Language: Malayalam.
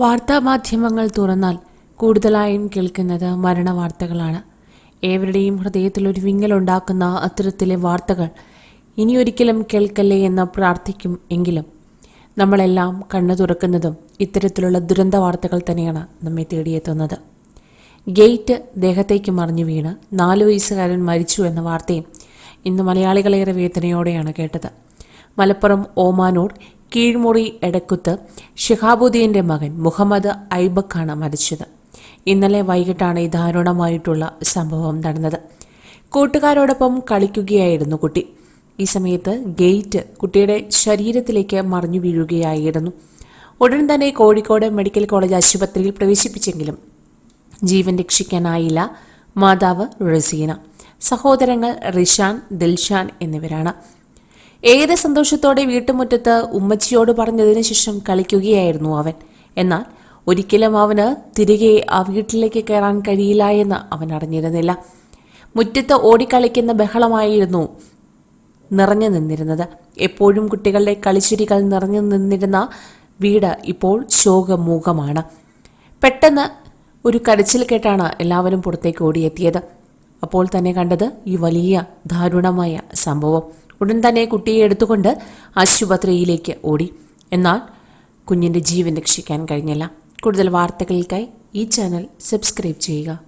വാർത്താമാധ്യമങ്ങൾ തുറന്നാൽ കൂടുതലായും കേൾക്കുന്നത് മരണവാർത്തകളാണ്. ഏവരുടെയും ഹൃദയത്തിൽ ഒരു വിങ്ങലുണ്ടാക്കുന്ന അത്തരത്തിലെ വാർത്തകൾ ഇനിയൊരിക്കലും കേൾക്കല്ലേ എന്ന് പ്രാർത്ഥിക്കും എങ്കിലും നമ്മളെല്ലാം കണ്ണു തുറക്കുന്നതും ഇത്തരത്തിലുള്ള ദുരന്ത വാർത്തകൾ തന്നെയാണ് നമ്മെ തേടിയെത്തുന്നത്. ഗേറ്റ് ദേഹത്തേക്ക് മറിഞ്ഞു വീണ് നാലു വയസ്സുകാരൻ മരിച്ചു എന്ന വാർത്തയും ഇന്ന് മലയാളികളേറെ വേദനയോടെയാണ് കേട്ടത്. മലപ്പുറം ഓമാനൂർ കീഴ്മുറി എടക്കുത്ത് ഷിഹാബുദ്ദീന്റെ മകൻ മുഹമ്മദ് ഐബക്കാണ് മരിച്ചത്. ഇന്നലെ വൈകിട്ടാണ് ഈ ദാരുണമായിട്ടുള്ള സംഭവം നടന്നത്. കൂട്ടുകാരോടൊപ്പം കളിക്കുകയായിരുന്നു കുട്ടി. ഈ സമയത്ത് ഗേറ്റ് കുട്ടിയുടെ ശരീരത്തിലേക്ക് മറിഞ്ഞു വീഴുകയായിരുന്നു. ഉടൻ തന്നെ കോഴിക്കോട് മെഡിക്കൽ കോളേജ് ആശുപത്രിയിൽ പ്രവേശിപ്പിച്ചെങ്കിലും ജീവൻ രക്ഷിക്കാനായില്ല മാതാവ് റസീന. സഹോദരങ്ങൾ റിഷാൻ ദിൽഷാൻ എന്നിവരാണ്. ഏത് സന്തോഷത്തോടെ വീട്ടുമുറ്റത്ത് ഉമ്മച്ചിയോട് പറഞ്ഞതിനു ശേഷം കളിക്കുകയായിരുന്നു അവൻ. എന്നാൽ ഒരിക്കലും അവന് തിരികെ ആ വീട്ടിലേക്ക് കയറാൻ കഴിയില്ല എന്ന് അവൻ അറിഞ്ഞിരുന്നില്ല. മുറ്റത്ത് ഓടിക്കളിക്കുന്ന ബഹളമായിരുന്നു നിറഞ്ഞു നിന്നിരുന്നത്. എപ്പോഴും കുട്ടികളുടെ കളിച്ചിരികൾ നിറഞ്ഞു നിന്നിരുന്ന വീട് ഇപ്പോൾ ശോകമൂകമാണ്. പെട്ടെന്ന് ഒരു കരച്ചിൽ കേട്ടാണ് എല്ലാവരും പുറത്തേക്ക് ഓടിയെത്തിയത്. അപ്പോൾ തന്നെ കണ്ടത് ഈ വലിയ ദാരുണമായ സംഭവം. ഉടൻ തന്നെ കുട്ടിയെ എടുത്തുകൊണ്ട് ആശുപത്രിയിലേക്ക് ഓടി. എന്നാൽ കുഞ്ഞിന്റെ ജീവൻ രക്ഷിക്കാൻ കഴിഞ്ഞില്ല. കൂടുതൽ വാർത്തകൾക്കായി ഈ ചാനൽ സബ്സ്ക്രൈബ് ചെയ്യുക.